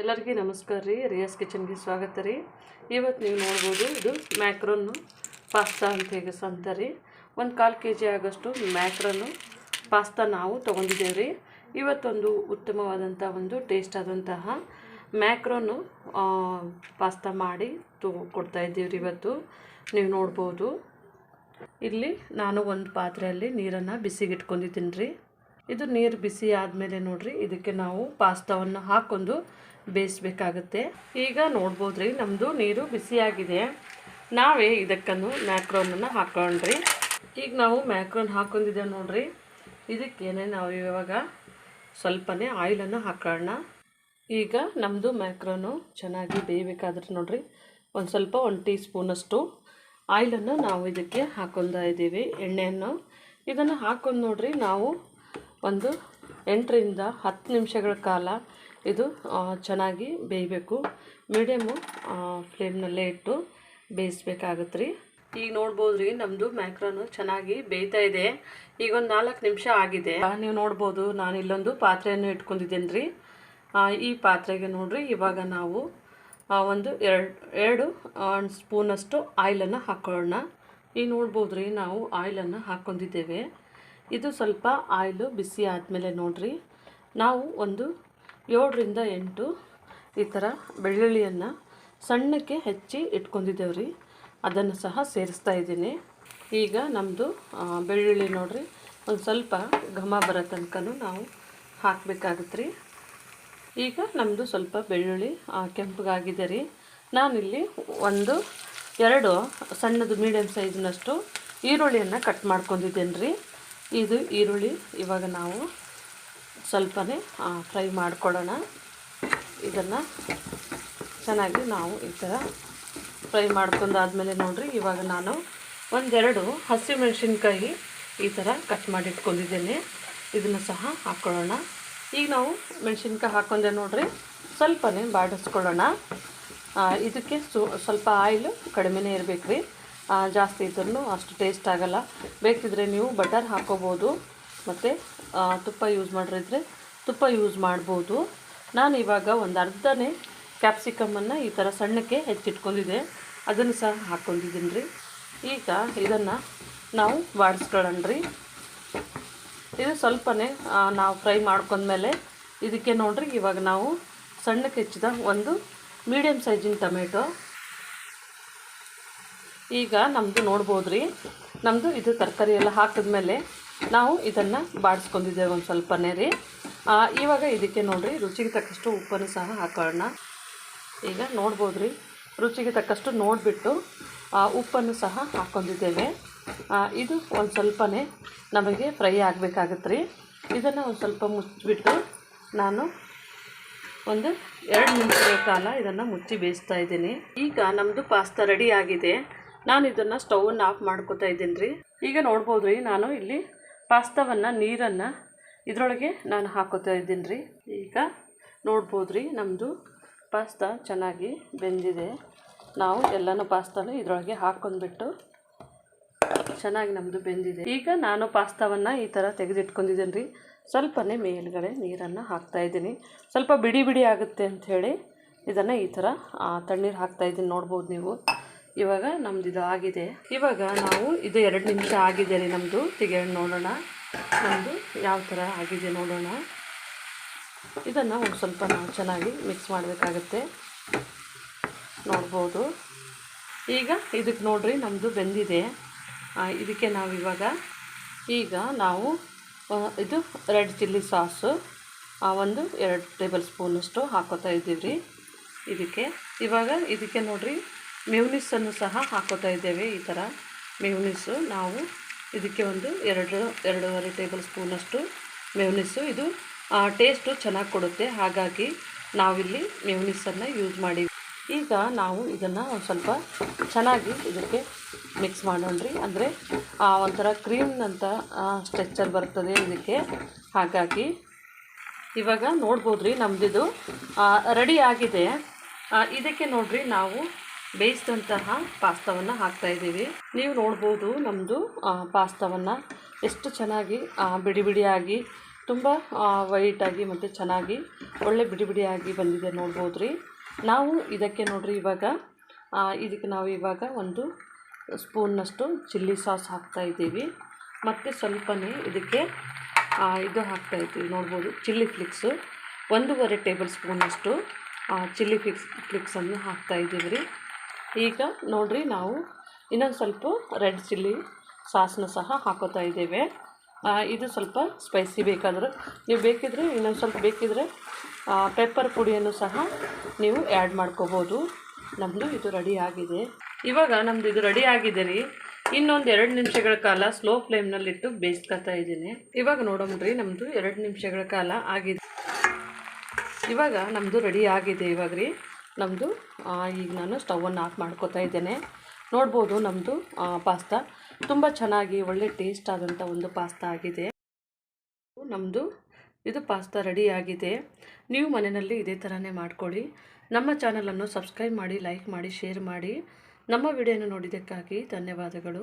ಎಲ್ಲರಿಗೂ ನಮಸ್ಕಾರ ರೀ. ರಿಯಾಸ್ ಕಿಚನ್ಗೆ ಸ್ವಾಗತ ರೀ. ಇವತ್ತು ನೀವು ನೋಡ್ಬೋದು ಇದು ಮ್ಯಾಕ್ರೋನು ಪಾಸ್ತಾ ಅಂತ ಹೇಗೆ ರೀ. ಒಂದು ಕಾಲು ಕೆ ಜಿ ಆಗೋಷ್ಟು ಮ್ಯಾಕ್ರೋನು ಪಾಸ್ತಾ ನಾವು ತೊಗೊಂಡಿದ್ದೇವೆ ರೀ. ಇವತ್ತೊಂದು ಉತ್ತಮವಾದಂಥ ಒಂದು ಟೇಸ್ಟ್ ಆದಂತಹ ಮ್ಯಾಕ್ರೋನು ಪಾಸ್ತಾ ಮಾಡಿ ತಗೊ ಕೊಡ್ತಾ ಇದ್ದೀವಿ ರೀ ಇವತ್ತು. ನೀವು ನೋಡ್ಬೋದು. ಇಲ್ಲಿ ನಾನು ಒಂದು ಪಾತ್ರೆಯಲ್ಲಿ ನೀರನ್ನು ಬಿಸಿಗಿಟ್ಕೊಂಡಿದ್ದೀನಿ ರೀ. ಇದು ನೀರು ಬಿಸಿ ಆದಮೇಲೆ ನೋಡ್ರಿ, ಇದಕ್ಕೆ ನಾವು ಪಾಸ್ತಾವನ್ನು ಹಾಕೊಂಡು ಬೇಯಿಸ್ಬೇಕಾಗತ್ತೆ. ಈಗ ನೋಡ್ಬೋದ್ರಿ ನಮ್ಮದು ನೀರು ಬಿಸಿಯಾಗಿದೆ. ನಾವೇ ಇದಕ್ಕನ್ನು ಮ್ಯಾಕ್ರೋನನ್ನು ಹಾಕೊಂಡ್ರಿ. ಈಗ ನಾವು ಮ್ಯಾಕ್ರೋನ್ ಹಾಕೊಂಡಿದ್ದೇವೆ ನೋಡ್ರಿ. ಇದಕ್ಕೇನೆ ನಾವು ಇವಾಗ ಸ್ವಲ್ಪನೇ ಆಯಿಲನ್ನು ಹಾಕೋಣ. ಈಗ ನಮ್ಮದು ಮ್ಯಾಕ್ರೋನು ಚೆನ್ನಾಗಿ ಬೇಯಬೇಕಾದ್ರೆ ನೋಡ್ರಿ, ಒಂದು ಸ್ವಲ್ಪ ಒಂದು ಟೀ ಸ್ಪೂನಷ್ಟು ಆಯಿಲನ್ನು ನಾವು ಇದಕ್ಕೆ ಹಾಕೊತಾ ಇದ್ದೀವಿ. ಎಣ್ಣೆಯನ್ನು ಇದನ್ನು ಹಾಕೊಂಡು ನೋಡ್ರಿ, ನಾವು ಒಂದು ಎಂಟರಿಂದ ಹತ್ತು ನಿಮಿಷಗಳ ಕಾಲ ಇದು ಚೆನ್ನಾಗಿ ಬೇಯಬೇಕು. ಮೀಡಿಯಮ್ಮು ಫ್ಲೇಮ್ನಲ್ಲೇ ಇಟ್ಟು ಬೇಯಿಸ್ಬೇಕಾಗತ್ತೆ ರೀ ಈಗ ನೋಡ್ಬೋದು ರೀ ನಮ್ಮದು ಮ್ಯಾಕ್ರೋನು ಚೆನ್ನಾಗಿ ಬೇಯ್ತಾ ಇದೆ. ಈಗ ಒಂದು ನಾಲ್ಕು ನಿಮಿಷ ಆಗಿದೆ. ನೀವು ನೋಡ್ಬೋದು, ನಾನು ಇಲ್ಲೊಂದು ಪಾತ್ರೆಯನ್ನು ಇಟ್ಕೊಂಡಿದ್ದೇನೆ ರೀ ಈ ಪಾತ್ರೆಗೆ ನೋಡಿರಿ, ಇವಾಗ ನಾವು ಒಂದು ಎರಡು ಎರಡು ಸ್ಪೂನಷ್ಟು ಆಯಿಲನ್ನು ಹಾಕೊಳ್ಳೋಣ. ಈಗ ನೋಡ್ಬೋದು ರೀ ನಾವು ಆಯಿಲನ್ನು ಹಾಕ್ಕೊಂಡಿದ್ದೇವೆ. ಇದು ಸ್ವಲ್ಪ ಆಯಿಲು ಬಿಸಿ ಆದಮೇಲೆ ನೋಡ್ರಿ. ನಾವು ಒಂದು ಏಳರಿಂದ ಎಂಟು ಈ ಥರ ಬೆಳ್ಳುಳ್ಳಿಯನ್ನು ಸಣ್ಣಕ್ಕೆ ಹೆಚ್ಚಿ ಇಟ್ಕೊಂಡಿದ್ದೇವೆ ರೀ ಅದನ್ನು ಸಹ ಸೇರಿಸ್ತಾ ಇದ್ದೀನಿ. ಈಗ ನಮ್ಮದು ಬೆಳ್ಳುಳ್ಳಿ ನೋಡ್ರಿ. ಒಂದು ಸ್ವಲ್ಪ ಘಮ ಬರೋ ತನಕನೂ ನಾವು ಹಾಕಬೇಕಾಗತ್ತೆ ರೀ ಈಗ ನಮ್ಮದು ಸ್ವಲ್ಪ ಬೆಳ್ಳುಳ್ಳಿ ಕೆಂಪಗಾಗಿದೆ ರೀ. ನಾನಿಲ್ಲಿ ಒಂದು ಎರಡು ಸಣ್ಣದು ಮೀಡಿಯಮ್ ಸೈಜ್ನಷ್ಟು ಈರುಳ್ಳಿಯನ್ನು ಕಟ್ ಮಾಡ್ಕೊಂಡಿದ್ದೇನೆ ರೀ ಇದು ಈರುಳ್ಳಿ. ಇವಾಗ ನಾವು ಸ್ವಲ್ಪನೇ ಫ್ರೈ ಮಾಡ್ಕೊಳ್ಳೋಣ. ಇದನ್ನು ಚೆನ್ನಾಗಿ ನಾವು ಈ ಥರ ಫ್ರೈ ಮಾಡ್ಕೊಂಡಾದ್ಮೇಲೆ ನೋಡಿರಿ, ಇವಾಗ ನಾನು ಒಂದೆರಡು ಹಸಿಮೆಣಸಿನ್ಕಾಯಿ ಈ ಥರ ಕಟ್ ಮಾಡಿಟ್ಕೊಂಡಿದ್ದೇನೆ. ಇದನ್ನು ಸಹ ಹಾಕ್ಕೊಳ್ಳೋಣ. ಈಗ ನಾವು ಮೆಣಸಿನ್ಕಾಯಿ ಹಾಕ್ಕೊಂಡೆ ನೋಡಿರಿ, ಸ್ವಲ್ಪನೇ ಬಾಡಿಸ್ಕೊಳ್ಳೋಣ. ಇದಕ್ಕೆ ಸ್ವಲ್ಪ ಆಯಿಲು ಕಡಿಮೆನೇ ಇರಬೇಕು ರೀ ಜಾಸ್ತಿ ಇದ್ರೂ ಅಷ್ಟು ಟೇಸ್ಟ್ ಆಗೋಲ್ಲ. ಬೇಕಿದ್ರೆ ನೀವು ಬಟರ್ ಹಾಕೋಬೋದು. ಮತ್ತು ತುಪ್ಪ ಯೂಸ್ ಮಾಡಿದ್ರೆ ತುಪ್ಪ ಯೂಸ್ ಮಾಡ್ಬೋದು. ನಾನು ಇವಾಗ ಒಂದು ಅರ್ಧನೇ ಕ್ಯಾಪ್ಸಿಕಮನ್ನು ಈ ಥರ ಸಣ್ಣಕ್ಕೆ ಹೆಚ್ಚಿಟ್ಕೊಂಡಿದ್ದೆ. ಅದನ್ನು ಸಹ ಹಾಕ್ಕೊಂಡಿದ್ದೀನಿ ರೀ ಈಗ ಇದನ್ನು ನಾವು ಬಾಡಿಸ್ಕೊಳ್ಳೋಣ ರೀ ಇದು ಸ್ವಲ್ಪನೇ ನಾವು ಫ್ರೈ ಮಾಡ್ಕೊಂಡ್ಮೇಲೆ ಇದಕ್ಕೆ ನೋಡ್ರಿ ಇವಾಗ ನಾವು ಸಣ್ಣಕ್ಕೆ ಹೆಚ್ಚಿದ ಒಂದು ಮೀಡಿಯಮ್ ಸೈಜಿನ ಟೊಮೆಟೊ ಈಗ ನಮ್ಮದು ನೋಡ್ಬೋದು ರೀ ನಮ್ಮದು ಇದು ತರಕಾರಿ ಎಲ್ಲ ಹಾಕಿದ್ಮೇಲೆ ನಾವು ಇದನ್ನು ಬಾಡಿಸ್ಕೊಂಡಿದ್ದೇವೆ ಒಂದು ಸ್ವಲ್ಪನೇ ರೀ. ಇವಾಗ ಇದಕ್ಕೆ ನೋಡಿರಿ ರುಚಿಗೆ ತಕ್ಕಷ್ಟು ಉಪ್ಪನ್ನು ಸಹ ಹಾಕೋಣ ಈಗ ನೋಡ್ಬೋದು ರೀ ರುಚಿಗೆ ತಕ್ಕಷ್ಟು ನೋಡಿಬಿಟ್ಟು ಉಪ್ಪನ್ನು ಸಹ ಹಾಕ್ಕೊಂಡಿದ್ದೇವೆ ಇದು ಒಂದು ಸ್ವಲ್ಪನೇ ನಮಗೆ ಫ್ರೈ ಆಗಬೇಕಾಗತ್ತೆ ರೀ ಇದನ್ನು ಒಂದು ಸ್ವಲ್ಪ ಮುಚ್ಚಿಬಿಟ್ಟು ನಾನು ಒಂದು ಎರಡು ನಿಮಿಷಗಳ ಕಾಲ ಇದನ್ನು ಮುಚ್ಚಿ ಬೇಯಿಸ್ತಾ ಇದ್ದೀನಿ. ಈಗ ನಮ್ಮದು ಪಾಸ್ತಾ ರೆಡಿ ಆಗಿದೆ. ನಾನು ಇದನ್ನು ಸ್ಟೌವನ್ನು ಆಫ್ ಮಾಡ್ಕೋತಾ ಇದ್ದೀನಿ ರೀ. ಈಗ ನೋಡ್ಬೋದು ರೀ, ನಾನು ಇಲ್ಲಿ ಪಾಸ್ತಾವನ್ನು, ನೀರನ್ನು ಇದರೊಳಗೆ ನಾನು ಹಾಕೋತಾ ಇದ್ದೀನಿ ರೀ. ಈಗ ನೋಡ್ಬೋದು ರೀ ನಮ್ಮದು ಪಾಸ್ತಾ ಚೆನ್ನಾಗಿ ಬೆಂದಿದೆ. ನಾವು ಎಲ್ಲನೂ ಪಾಸ್ತಾನು ಇದರೊಳಗೆ ಹಾಕ್ಕೊಂಡ್ಬಿಟ್ಟು ಚೆನ್ನಾಗಿ ನಮ್ಮದು ಬೆಂದಿದೆ. ಈಗ ನಾನು ಪಾಸ್ತಾವನ್ನು ಈ ಥರ ತೆಗೆದಿಟ್ಕೊಂಡಿದ್ದೀನಿ ರೀ. ಸ್ವಲ್ಪನೇ ಮೇಲುಗಡೆ ನೀರನ್ನು ಹಾಕ್ತಾ ಇದ್ದೀನಿ. ಸ್ವಲ್ಪ ಬಿಡಿ ಬಿಡಿ ಆಗುತ್ತೆ ಅಂಥೇಳಿ ಇದನ್ನು ಈ ಥರ ತಣ್ಣೀರು ಹಾಕ್ತಾಯಿದ್ದೀನಿ ನೋಡ್ಬೋದು ನೀವು. ಇವಾಗ ನಮ್ದು ಇದು ಆಗಿದೆ. ಇವಾಗ ನಾವು ಇದು ಎರಡು ನಿಮಿಷ ಆಗಿದೆ ರೀ ನಮ್ಮದು ತೆಗೆಯೋಣ ನೋಡೋಣ. ನಮ್ಮದು ಯಾವ ಥರ ಆಗಿದೆ ನೋಡೋಣ. ಇದನ್ನು ಒಂದು ಸ್ವಲ್ಪ ನಾವು ಚೆನ್ನಾಗಿ ಮಿಕ್ಸ್ ಮಾಡಬೇಕಾಗತ್ತೆ. ನೋಡ್ಬೋದು. ಈಗ ಇದಕ್ಕೆ ನೋಡ್ರಿ ನಮ್ಮದು ಬೆಂದಿದೆ. ಇದಕ್ಕೆ ನಾವು ಇವಾಗ ಈಗ ನಾವು ಇದು ರೆಡ್ ಚಿಲ್ಲಿ ಸಾಸು ಒಂದು ಎರಡು ಟೇಬಲ್ ಸ್ಪೂನಷ್ಟು ಹಾಕೋತಾ ಇದ್ದೀವಿ ರೀ ಇದಕ್ಕೆ, ಇವಾಗ ಇದಕ್ಕೆ ನೋಡ್ರಿ. ಮೆವ್ನಿಸನ್ನು ಸಹ ಹಾಕೋತಾ ಇದ್ದೇವೆ ಈ ಥರ. ಮೆವ್ನಿಸ್ಸು, ನಾವು ಇದಕ್ಕೆ ಒಂದು ಎರಡು, ಎರಡೂವರೆ ಟೇಬಲ್ ಸ್ಪೂನಷ್ಟು ಮೆವ್ನಿಸ್ಸು. ಇದು ಟೇಸ್ಟು ಚೆನ್ನಾಗಿ ಕೊಡುತ್ತೆ. ಹಾಗಾಗಿ ನಾವಿಲ್ಲಿ ಮೆವ್ನಿಸನ್ನು ಯೂಸ್ ಮಾಡಿ ಈಗ ನಾವು ಇದನ್ನು ಸ್ವಲ್ಪ ಚೆನ್ನಾಗಿ ಇದಕ್ಕೆ ಮಿಕ್ಸ್ ಮಾಡೋಣ್ರಿ. ಅಂದರೆ ಒಂಥರ ಕ್ರೀಮ್ನಂಥ ಸ್ಟ್ರಕ್ಚರ್ ಬರ್ತದೆ ಇದಕ್ಕೆ. ಹಾಗಾಗಿ ಇವಾಗ ನೋಡ್ಬೋದು ರೀ ನಮ್ಮದಿದು ರೆಡಿ ಆಗಿದೆ. ಇದಕ್ಕೆ ನೋಡಿರಿ ನಾವು ಬೇಯಿಸಿದಂತಹ ಪಾಸ್ತಾವನ್ನು ಹಾಕ್ತಾಯಿದ್ದೀವಿ ನೀವು ನೋಡ್ಬೋದು ನಮ್ಮದು ಪಾಸ್ತಾವನ್ನು ಎಷ್ಟು ಚೆನ್ನಾಗಿ ಬಿಡಿ ಬಿಡಿಯಾಗಿ, ತುಂಬ ವೈಟಾಗಿ ಮತ್ತು ಚೆನ್ನಾಗಿ ಒಳ್ಳೆ ಬಿಡಿ ಬಿಡಿಯಾಗಿ ಬಂದಿದೆ ನೋಡ್ಬೋದು ರೀ ನಾವು ಇದಕ್ಕೆ ನೋಡಿರಿ ಇವಾಗ ಇದಕ್ಕೆ ನಾವು ಇವಾಗ ಒಂದು ಸ್ಪೂನ್ನಷ್ಟು ಚಿಲ್ಲಿ ಸಾಸ್ ಹಾಕ್ತಾ ಇದ್ದೀವಿ. ಮತ್ತು ಸ್ವಲ್ಪನೇ ಇದಕ್ಕೆ ಇದು ಹಾಕ್ತಾ ಇದ್ದೀವಿ ನೋಡ್ಬೋದು, ಚಿಲ್ಲಿ ಫ್ಲಿಕ್ಸು. ಒಂದೂವರೆ ಟೇಬಲ್ ಸ್ಪೂನಷ್ಟು ಚಿಲ್ಲಿ ಫ್ಲಿಕ್ಸ್, ಫ್ಲಿಕ್ಸನ್ನು ಹಾಕ್ತಾ ಇದ್ದೀವಿ ರೀ. ಈಗ ನೋಡ್ರಿ ನಾವು ಇನ್ನೊಂದು ಸ್ವಲ್ಪ ರೆಡ್ ಚಿಲ್ಲಿ ಸಾಸನ್ನ ಸಹ ಹಾಕೋತಾ ಇದ್ದೇವೆ. ಇದು ಸ್ವಲ್ಪ ಸ್ಪೈಸಿ ಬೇಕಾದ್ರೆ. ನೀವು ಬೇಕಿದ್ರೆ ಇನ್ನೊಂದು ಸ್ವಲ್ಪ ಬೇಕಿದ್ರೆ ಪೆಪ್ಪರ್ ಪುಡಿಯನ್ನು ಸಹ ನೀವು ಆ್ಯಡ್ ಮಾಡ್ಕೋಬೋದು. ನಮ್ಮದು ಇದು ರೆಡಿ ಆಗಿದೆ. ಇವಾಗ ನಮ್ಮದು ಇದು ರೆಡಿ ಆಗಿದೆ ರೀ. ಇನ್ನೊಂದು ಎರಡು ನಿಮಿಷಗಳ ಕಾಲ ಸ್ಲೋ ಫ್ಲೇಮ್ನಲ್ಲಿಟ್ಟು ಬೇಯಿಸ್ಕೊತಾ ಇದ್ದೀನಿ. ಇವಾಗ ನೋಡೋಣ್ರಿ ನಮ್ಮದು ಎರಡು ನಿಮಿಷಗಳ ಕಾಲ ಆಗಿದೆ. ಇವಾಗ ನಮ್ಮದು ರೆಡಿ ಆಗಿದೆ ಇವಾಗ ರೀ. ನಮ್ಮದು ಈಗ ನಾನು ಸ್ಟವನ್ನು ಆಫ್ ಮಾಡ್ಕೋತಾ ಇದ್ದೇನೆ. ನೋಡ್ಬೋದು ನಮ್ಮದು ಪಾಸ್ತಾ. ತುಂಬ ಚೆನ್ನಾಗಿ ಒಳ್ಳೆ ಟೇಸ್ಟ್ ಆದಂಥ ಒಂದು ಪಾಸ್ತಾ ಆಗಿದೆ. ನಮ್ಮದು ಇದು ಪಾಸ್ತಾ ರೆಡಿ ಆಗಿದೆ. ನೀವು ಮನೆಯಲ್ಲಿ ಇದೇ ಥರನೇ ಮಾಡ್ಕೊಳ್ಳಿ. ನಮ್ಮ ಚಾನಲನ್ನು ಸಬ್ಸ್ಕ್ರೈಬ್ ಮಾಡಿ ಲೈಕ್ ಮಾಡಿ ಶೇರ್ ಮಾಡಿ. ನಮ್ಮ ವಿಡಿಯೋನ ನೋಡಿದ್ದಕ್ಕಾಗಿ ಧನ್ಯವಾದಗಳು.